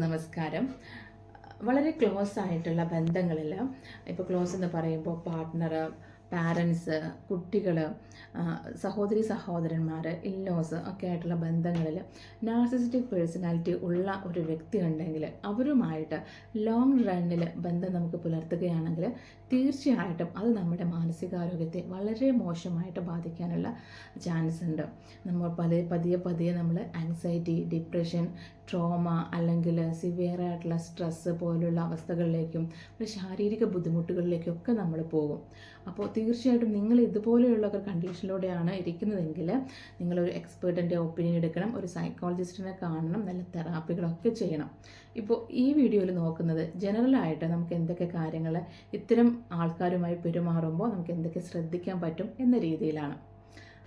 നമസ്കാരം. വളരെ ക്ലോസ് ആയിട്ടുള്ള ബന്ധങ്ങളിൽ ഇപ്പോൾ ക്ലോസ് എന്ന് പറയുമ്പോൾ പാർട്ട്ണർ പാരൻസ് കുട്ടികൾ സഹോദരി സഹോദരന്മാർ ഇല്ലോസ് ഒക്കെ ആയിട്ടുള്ള ബന്ധങ്ങളിൽ നാർസിസ്റ്റിക് പേഴ്സണാലിറ്റി ഉള്ള ഒരു വ്യക്തി ഉണ്ടെങ്കിൽ അവരുമായിട്ട് ലോങ് റണ്ണിൽ ബന്ധം നമുക്ക് പുലർത്തുകയാണെങ്കിൽ തീർച്ചയായിട്ടും അത് നമ്മുടെ മാനസികാരോഗ്യത്തെ വളരെ മോശമായിട്ട് ബാധിക്കാനുള്ള ചാൻസ് ഉണ്ട്. നമ്മൾ പല പതിയെ പതിയെ നമ്മൾ ആങ്സൈറ്റി ഡിപ്രഷൻ ട്രോമ അല്ലെങ്കിൽ സിവിയർ ആയിട്ടുള്ള സ്ട്രെസ്സ് പോലുള്ള അവസ്ഥകളിലേക്കും ശാരീരിക ബുദ്ധിമുട്ടുകളിലേക്കും ഒക്കെ നമ്മൾ പോകും. അപ്പോൾ തീർച്ചയായിട്ടും നിങ്ങൾ ഇതുപോലെയുള്ള ഒരു കണ്ടീഷനിലൂടെയാണ് ഇരിക്കുന്നതെങ്കിൽ നിങ്ങളൊരു എക്സ്പേർട്ടിന്റെ ഒപ്പീനിയൻ എടുക്കണം ഒരു സൈക്കോളജിസ്റ്റിനെ കാണണം നല്ല തെറാപ്പികളൊക്കെ ചെയ്യണം. ഇപ്പോൾ ഈ വീഡിയോയിൽ നോക്കുന്നത് ജനറലായിട്ട് നമുക്ക് എന്തൊക്കെ കാര്യങ്ങൾ ഇത്തരം ആൾക്കാരുമായി പെരുമാറുമ്പോൾ നമുക്ക് എന്തൊക്കെ ശ്രദ്ധിക്കാൻ പറ്റും എന്ന രീതിയിലാണ്.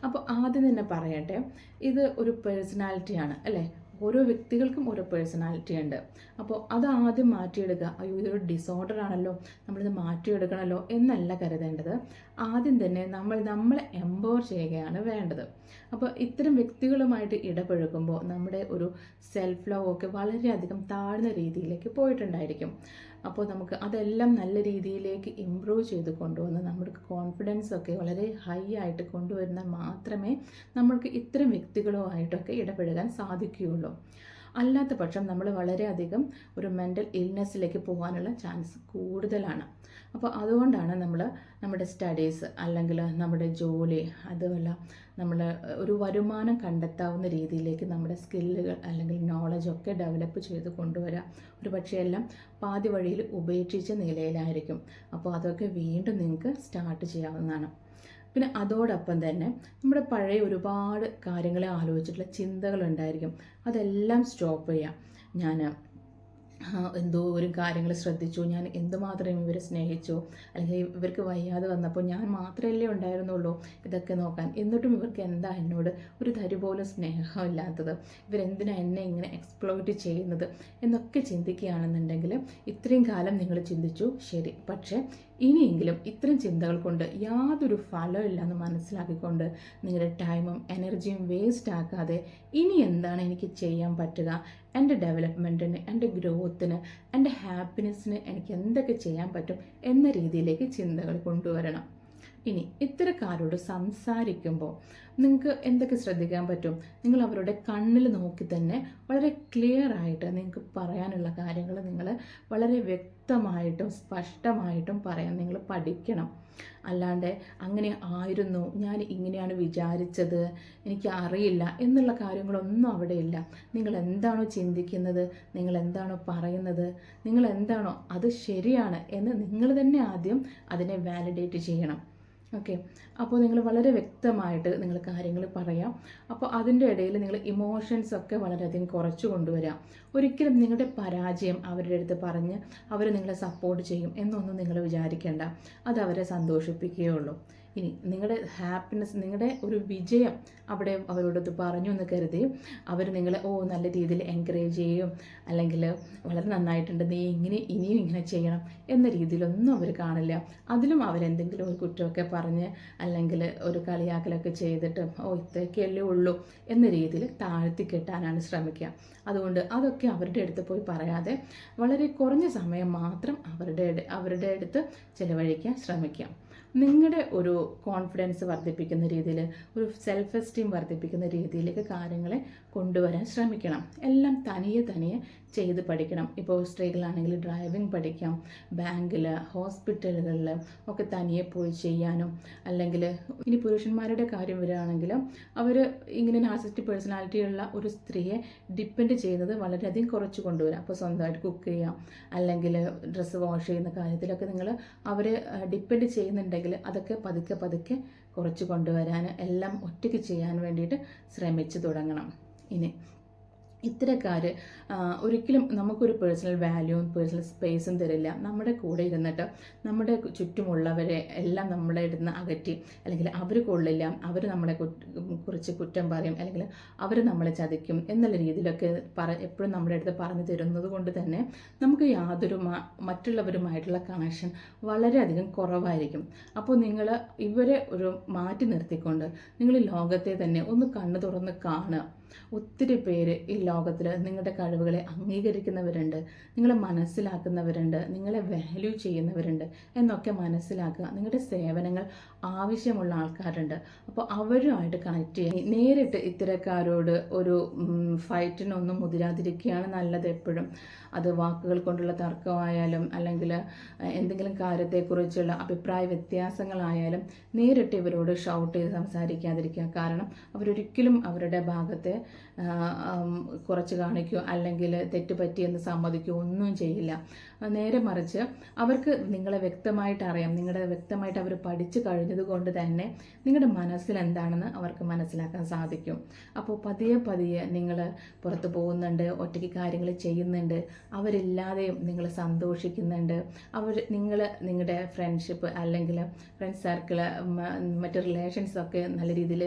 അപ്പോൾ ആദ്യം തന്നെ പറയട്ടെ ഇത് ഒരു പേഴ്സണാലിറ്റിയാണ് അല്ലേ? ഓരോ വ്യക്തികൾക്കും ഓരോ പേഴ്സണാലിറ്റി ഉണ്ട്. അപ്പോൾ അത് ആദ്യം മാറ്റിയെടുക്കുക. അയ്യോ ഇതൊരു ഡിസോർഡർ ആണല്ലോ നമ്മളിത് മാറ്റിയെടുക്കണമല്ലോ എന്നല്ല കരുതേണ്ടത്. ആദ്യം തന്നെ നമ്മൾ നമ്മളെ എംപവർ ചെയ്യുകയാണ് വേണ്ടത്. അപ്പോൾ ഇത്തരം വ്യക്തികളുമായിട്ട് ഇടപഴകുമ്പോൾ നമ്മുടെ ഒരു സെൽഫ് ലവ് ഒക്കെ വളരെയധികം താഴ്ന്ന രീതിയിലേക്ക് പോയിട്ടുണ്ടായിരിക്കും. അപ്പോൾ നമുക്ക് അതെല്ലാം നല്ല രീതിയിലേക്ക് ഇമ്പ്രൂവ് ചെയ്ത് കൊണ്ടുവന്ന് നമ്മുടെ കോൺഫിഡൻസ് ഒക്കെ വളരെ ഹൈ ആയിട്ട് കൊണ്ടുവരുന്ന മാത്രമേ നമ്മൾക്ക് ഇത്തരം വ്യക്തികളുമായിട്ടൊക്കെ ഇടപെടുകാൻ സാധിക്കുകയുള്ളൂ. അല്ലാത്ത പക്ഷം നമ്മൾ വളരെയധികം ഒരു മെന്റൽ ഇൽനെസ്സിലേക്ക് പോകാനുള്ള ചാൻസ് കൂടുതലാണ്. അപ്പോൾ അതുകൊണ്ടാണ് നമ്മൾ നമ്മുടെ സ്റ്റഡീസ് അല്ലെങ്കിൽ നമ്മുടെ ജോലി അതുമല്ല നമ്മൾ ഒരു വരുമാനം കണ്ടെത്താവുന്ന രീതിയിലേക്ക് നമ്മുടെ സ്കില്ലുകൾ അല്ലെങ്കിൽ നോളജൊക്കെ ഡെവലപ്പ് ചെയ്ത് കൊണ്ടുവരാം. ഒരു പക്ഷേ എല്ലാം പാതി വഴിയിൽ ഉപേക്ഷിച്ച നിലയിലായിരിക്കും. അപ്പോൾ അതൊക്കെ വീണ്ടും നിങ്ങൾക്ക് സ്റ്റാർട്ട് ചെയ്യാവുന്നതാണ്. പിന്നെ അതോടൊപ്പം തന്നെ നമ്മുടെ പഴയ ഒരുപാട് കാര്യങ്ങളെ ആലോചിച്ചിട്ടുള്ള ചിന്തകളുണ്ടായിരിക്കും അതെല്ലാം സ്റ്റോപ്പ് ചെയ്യാം. ഞാൻ എന്തോ ഒരു കാര്യങ്ങൾ ശ്രദ്ധിച്ചു. ഞാൻ എന്തുമാത്രം ഇവരെ സ്നേഹിച്ചു. അല്ലെങ്കിൽ ഇവർക്ക് വയ്യാതെ വന്നപ്പോൾ ഞാൻ മാത്രമല്ലേ ഉണ്ടായിരുന്നുള്ളൂ ഇതൊക്കെ നോക്കാൻ. എന്നിട്ടും ഇവർക്ക് എന്താ എന്നോട് ഒരു തരി പോലും സ്നേഹമില്ലാത്തത്. ഇവരെന്തിനാ എന്നെ ഇങ്ങനെ എക്സ്പ്ലോയിറ്റ് ചെയ്യുന്നത്? എന്നൊക്കെ ചിന്തിക്കുകയാണെന്നുണ്ടെങ്കിൽ ഇത്രയും കാലം നിങ്ങൾ ചിന്തിച്ചു. ശരി. പക്ഷേ ഇനിയെങ്കിലും ഇത്തരം ചിന്തകൾ കൊണ്ട് യാതൊരു ഫലമില്ലെന്ന് മനസ്സിലാക്കിക്കൊണ്ട് നിങ്ങളുടെ ടൈമും എനർജിയും വേസ്റ്റ് ആക്കാതെ ഇനി എന്താണ് എനിക്ക് ചെയ്യാൻ പറ്റുക? എന്റെ ഡെവലപ്മെന്റിന് എന്റെ ഗ്രോത്തിന് എന്റെ ഹാപ്പിനെസ്സിന് എനിക്ക് എന്തൊക്കെ ചെയ്യാൻ പറ്റും എന്ന രീതിയിലേക്ക് ചിന്തകൾ കൊണ്ടുവരണം. ഇനി ഇത്തരക്കാരോട് സംസാരിക്കുമ്പോൾ നിങ്ങൾക്ക് എന്തൊക്കെ ശ്രദ്ധിക്കാൻ പറ്റും? നിങ്ങൾ അവരുടെ കണ്ണിൽ നോക്കി തന്നെ വളരെ ക്ലിയർ ആയിട്ട് നിങ്ങൾക്ക് പറയാനുള്ള കാര്യങ്ങൾ നിങ്ങൾ വളരെ വ്യക്തമായിട്ടും സ്പഷ്ടമായിട്ടും പറയാൻ നിങ്ങൾ പഠിക്കണം. അല്ലാണ്ട് അങ്ങനെ ആയിരുന്നു ഞാൻ ഇങ്ങനെയാണ് വിചാരിച്ചത് എനിക്ക് അറിയില്ല എന്നുള്ള കാര്യങ്ങളൊന്നും അവിടെ ഇല്ല. നിങ്ങൾ എന്താണോ ചിന്തിക്കുന്നത് നിങ്ങൾ എന്താണോ പറയുന്നത് നിങ്ങൾ എന്താണോ അത് ശരിയാണ് എന്ന് നിങ്ങൾ തന്നെ ആദ്യം അതിനെ വാലിഡേറ്റ് ചെയ്യണം. ഓക്കെ. അപ്പോൾ നിങ്ങൾ വളരെ വ്യക്തമായിട്ട് നിങ്ങൾ കാര്യങ്ങൾ പറയാം. അപ്പോൾ അതിന്റെ ഇടയിൽ നിങ്ങൾ ഇമോഷൻസ് ഒക്കെ വളരെയധികം കുറച്ച് കൊണ്ടുവരാം. ഒരിക്കലും നിങ്ങളുടെ പരാജയം അവരുടെ അടുത്ത് പറഞ്ഞ് അവർ നിങ്ങളെ സപ്പോർട്ട് ചെയ്യും എന്നൊന്നും നിങ്ങൾ വിചാരിക്കേണ്ട. അത് അവരെ സന്തോഷിപ്പിക്കുകയുള്ളൂ ഇനി നിങ്ങളുടെ ഹാപ്പിനെസ് നിങ്ങളുടെ ഒരു വിജയം അവിടെ അവരോടൊത്ത് പറഞ്ഞു എന്ന് കരുതി അവർ നിങ്ങളെ ഓ നല്ല രീതിയിൽ എൻകറേജ് ചെയ്യും. അല്ലെങ്കിൽ വളരെ നന്നായിട്ടുണ്ട്. നീ ഇങ്ങനെ ഇനിയും ഇങ്ങനെ ചെയ്യണം. എന്ന രീതിയിലൊന്നും അവർ കാണില്ല. അതിലും അവരെന്തെങ്കിലും ഒരു കുറ്റമൊക്കെ പറഞ്ഞ് അല്ലെങ്കിൽ ഒരു കളിയാക്കലൊക്കെ ചെയ്തിട്ട് ഓ ഇത്രയൊക്കെയല്ലേ ഉള്ളൂ എന്ന രീതിയിൽ താഴ്ത്തി കെട്ടാനാണ് ശ്രമിക്കുക. അതുകൊണ്ട് അതൊക്കെ അവരുടെ അടുത്ത് പോയി പറയാതെ വളരെ കുറഞ്ഞ സമയം മാത്രം അവരുടെ അവരുടെ അടുത്ത് ചിലവഴിക്കാൻ ശ്രമിക്കാം നിങ്ങളുടെ ഒരു കോൺഫിഡൻസ് വർദ്ധിപ്പിക്കുന്ന രീതിയിൽ ഒരു സെൽഫ് എസ്റ്റീം വർദ്ധിപ്പിക്കുന്ന രീതിയിലേക്ക് കാര്യങ്ങളെ കൊണ്ടുവരാൻ ശ്രമിക്കണം. എല്ലാം തനിയെ തനിയെ ചെയ്ത് പഠിക്കണം. ഇപ്പോൾ സ്ത്രീകളാണെങ്കിൽ ഡ്രൈവിംഗ് പഠിക്കാം ബാങ്കിൽ ഹോസ്പിറ്റലുകളിൽ ഒക്കെ തനിയെ പോയി ചെയ്യാനും അല്ലെങ്കിൽ ഇനി പുരുഷന്മാരുടെ കാര്യം വരികയാണെങ്കിൽ അവർ ഇങ്ങനെ നാസിറ്റി പേഴ്സണാലിറ്റി ഉള്ള ഒരു സ്ത്രീയെ ഡിപ്പെൻഡ് ചെയ്യുന്നത് വളരെയധികം കുറച്ച് കൊണ്ടുവരാം. അപ്പോൾ സ്വന്തമായിട്ട് കുക്ക് ചെയ്യാം അല്ലെങ്കിൽ ഡ്രസ്സ് വാഷ് ചെയ്യുന്ന കാര്യത്തിലൊക്കെ നിങ്ങൾ അവരെ ഡിപ്പെൻഡ് ചെയ്യുന്നുണ്ടെങ്കിൽ അതൊക്കെ പതുക്കെ പതുക്കെ കുറച്ച് കൊണ്ടുവരാൻ എല്ലാം ഒറ്റയ്ക്ക് ചെയ്യാൻ വേണ്ടിയിട്ട് ശ്രമിച്ചു തുടങ്ങണം. ഇനി ഇത്തരക്കാർ ഒരിക്കലും നമുക്കൊരു പേഴ്സണൽ വാല്യൂവും പേഴ്സണൽ സ്പേസും തരില്ല. നമ്മുടെ കൂടെ ഇരുന്നിട്ട് നമ്മുടെ ചുറ്റുമുള്ളവരെ എല്ലാം നമ്മളെ ഇടുന്ന അകറ്റി അല്ലെങ്കിൽ അവർ കൊള്ളില്ല അവർ നമ്മളെ കുറിച്ച് കുറ്റം പറയും അല്ലെങ്കിൽ അവർ നമ്മളെ ചതിക്കും എന്നുള്ള രീതിയിലൊക്കെ പറ എപ്പോഴും നമ്മുടെ അടുത്ത് പറഞ്ഞു തരുന്നത് കൊണ്ട് തന്നെ നമുക്ക് യാതൊരു മറ്റുള്ളവരുമായിട്ടുള്ള കണക്ഷൻ വളരെയധികം കുറവായിരിക്കും. അപ്പോൾ നിങ്ങൾ ഇവരെ ഒരു മാറ്റി നിർത്തിക്കൊണ്ട് നിങ്ങൾ ലോകത്തെ തന്നെ ഒന്ന് കണ്ണു തുറന്ന് കാണുക. ഒത്തിരി പേര് ഈ ലോകത്തിൽ നിങ്ങളുടെ കഴിവുകളെ അംഗീകരിക്കുന്നവരുണ്ട് നിങ്ങളെ മനസ്സിലാക്കുന്നവരുണ്ട് നിങ്ങളെ വാല്യൂ ചെയ്യുന്നവരുണ്ട് എന്നൊക്കെ മനസ്സിലാക്കുക. നിങ്ങളുടെ സേവനങ്ങൾ ആവശ്യമുള്ള ആൾക്കാരുണ്ട്. അപ്പോൾ അവരുമായിട്ട് കണക്ട് ചെയ്യുക നേരിട്ട് ഇത്തരക്കാരോട് ഒരു ഫൈറ്റിനൊന്നും മുതിരാതിരിക്കുകയാണ് നല്ലത് എപ്പോഴും. അത് വാക്കുകൾ കൊണ്ടുള്ള തർക്കമായാലും അല്ലെങ്കിൽ എന്തെങ്കിലും കാര്യത്തെക്കുറിച്ചുള്ള അഭിപ്രായ വ്യത്യാസങ്ങളായാലും നേരിട്ട് ഇവരോട് ഷൗട്ട് ചെയ്ത് സംസാരിക്കാതിരിക്കുക. കാരണം അവരൊരിക്കലും അവരുടെ ഭാഗത്തെ കുറച്ച് കാണിക്കുകയോ അല്ലെങ്കിൽ തെറ്റ് പറ്റിയെന്ന് സമ്മതിക്കുകയോ ഒന്നും ചെയ്യില്ല. നേരെ മറിച്ച് അവർക്ക് നിങ്ങളെ വ്യക്തമായിട്ട് അറിയാം. നിങ്ങളുടെ വ്യക്തമായിട്ട് അവർ പഠിച്ചു കഴിഞ്ഞത് കൊണ്ട് തന്നെ നിങ്ങളുടെ മനസ്സിൽ എന്താണെന്ന് അവർക്ക് മനസ്സിലാക്കാൻ സാധിക്കും. അപ്പോൾ പതിയെ പതിയെ നിങ്ങൾ പുറത്ത് പോകുന്നുണ്ട് ഒറ്റയ്ക്ക് കാര്യങ്ങൾ ചെയ്യുന്നുണ്ട് അവരില്ലാതെയും നിങ്ങൾ സന്തോഷിക്കുന്നുണ്ട്. അവർ നിങ്ങൾ നിങ്ങളുടെ ഫ്രണ്ട്ഷിപ്പ് അല്ലെങ്കിൽ ഫ്രണ്ട്സ് സർക്കിൾ മറ്റ് റിലേഷൻസൊക്കെ നല്ല രീതിയിൽ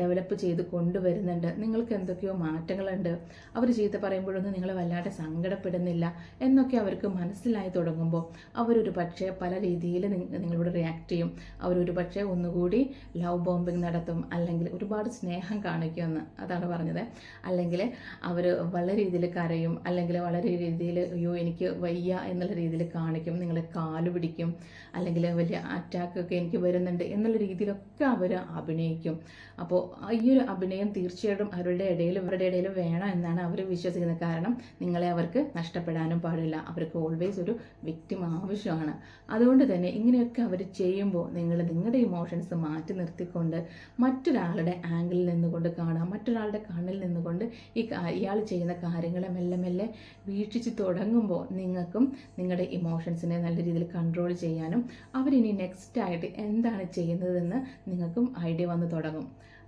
ഡെവലപ്പ് ചെയ്ത് കൊണ്ടുവരുന്നുണ്ട്. നിങ്ങൾക്ക് എന്തൊക്കെയോ മാറ്റങ്ങളുണ്ട്. അവർ ചീത്ത പറയുമ്പോഴൊന്നും നിങ്ങൾ വല്ലാതെ സങ്കടപ്പെടുന്നില്ല എന്നൊക്കെ അവർക്ക് മനസ്സിലായി തുടങ്ങുമ്പോൾ അവരൊരു പക്ഷേ പല രീതിയിൽ നിങ്ങളോട് റിയാക്ട് ചെയ്യും. അവരൊരു പക്ഷേ ഒന്നുകൂടി ലവ് ബോംബിംഗ് നടത്തും. അല്ലെങ്കിൽ ഒരുപാട് സ്നേഹം കാണിക്കുമെന്ന് അതാണ് പറഞ്ഞത്. അല്ലെങ്കിൽ അവർ വളരെ രീതിയിൽ കരയും. അല്ലെങ്കിൽ വളരെ രീതിയിൽ അയ്യോ എനിക്ക് വയ്യ എന്നുള്ള രീതിയിൽ കാണിക്കും. നിങ്ങളെ കാൽ പിടിക്കും. അല്ലെങ്കിൽ വലിയ അറ്റാക്കൊക്കെ എനിക്ക് വരുന്നുണ്ട് എന്നുള്ള രീതിയിലൊക്കെ അവർ അഭിനയിക്കും. അപ്പോൾ ഈ ഒരു അഭിനയം തീർച്ചയായിട്ടും അവരുടെ ഇടയിലും അവരുടെ ഇടയിലും വേണം എന്നാണ് അവർ വിശ്വസിക്കുന്നത്. കാരണം നിങ്ങളെ അവർക്ക് നഷ്ടപ്പെടാനും പാടില്ല. അവർക്ക് ഓൾവേസ് ഒരു വ്യക്തിം ആവശ്യമാണ്. അതുകൊണ്ട് തന്നെ ഇങ്ങനെയൊക്കെ അവർ ചെയ്യുമ്പോൾ നിങ്ങൾ നിങ്ങളുടെ ഇമോഷൻസ് മാറ്റി നിർത്തിക്കൊണ്ട് മറ്റൊരാളുടെ ആംഗിളിൽ നിന്നുകൊണ്ട് കാണുക മറ്റൊരാളുടെ കണ്ണിൽ നിന്നുകൊണ്ട് ഈ ഇയാൾ ചെയ്യുന്ന കാര്യങ്ങളെ മെല്ലെ മെല്ലെ വീക്ഷിച്ച് തുടങ്ങുമ്പോൾ നിങ്ങൾക്കും നിങ്ങളുടെ ഇമോഷൻസിനെ നല്ല രീതിയിൽ കൺട്രോൾ ചെയ്യാനും അവരിനി നെക്സ്റ്റ് ആയിട്ട് എന്താണ് ചെയ്യുന്നതെന്ന് നിങ്ങൾക്കും ഐഡിയ വന്ന് തുടങ്ങും.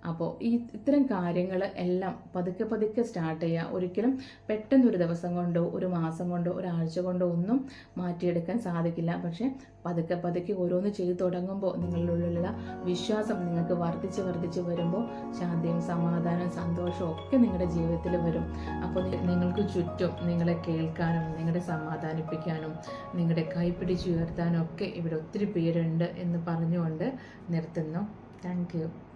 അപ്പോൾ ഈ ഇത്തരം കാര്യങ്ങൾ എല്ലാം പതുക്കെ പതുക്കെ സ്റ്റാർട്ട് ചെയ്യുക ഒരിക്കലും പെട്ടെന്ന് ഒരു ദിവസം കൊണ്ടോ ഒരു മാസം കൊണ്ടോ ഒരാഴ്ച കൊണ്ടോ ഒന്നും മാറ്റിയെടുക്കാൻ സാധിക്കില്ല. പക്ഷേ പതുക്കെ പതുക്കെ ഓരോന്ന് ചെയ്തു തുടങ്ങുമ്പോൾ നിങ്ങളിലുള്ള വിശ്വാസം നിങ്ങൾക്ക് വർദ്ധിച്ച് വർദ്ധിച്ച് വരുമ്പോൾ ശാന്തിയും സമാധാനവും സന്തോഷവും ഒക്കെ നിങ്ങളുടെ ജീവിതത്തിൽ വരും. അപ്പോൾ നിങ്ങൾക്ക് ചുറ്റും നിങ്ങളെ കേൾക്കാനും നിങ്ങളെ സമാധാനിപ്പിക്കാനും നിങ്ങളുടെ കൈപ്പിടിച്ചുയർത്താനും ഒക്കെ ഇവിടെ ഒത്തിരി പേരുണ്ട് എന്ന് പറഞ്ഞുകൊണ്ട് നിർത്തുന്നു. താങ്ക്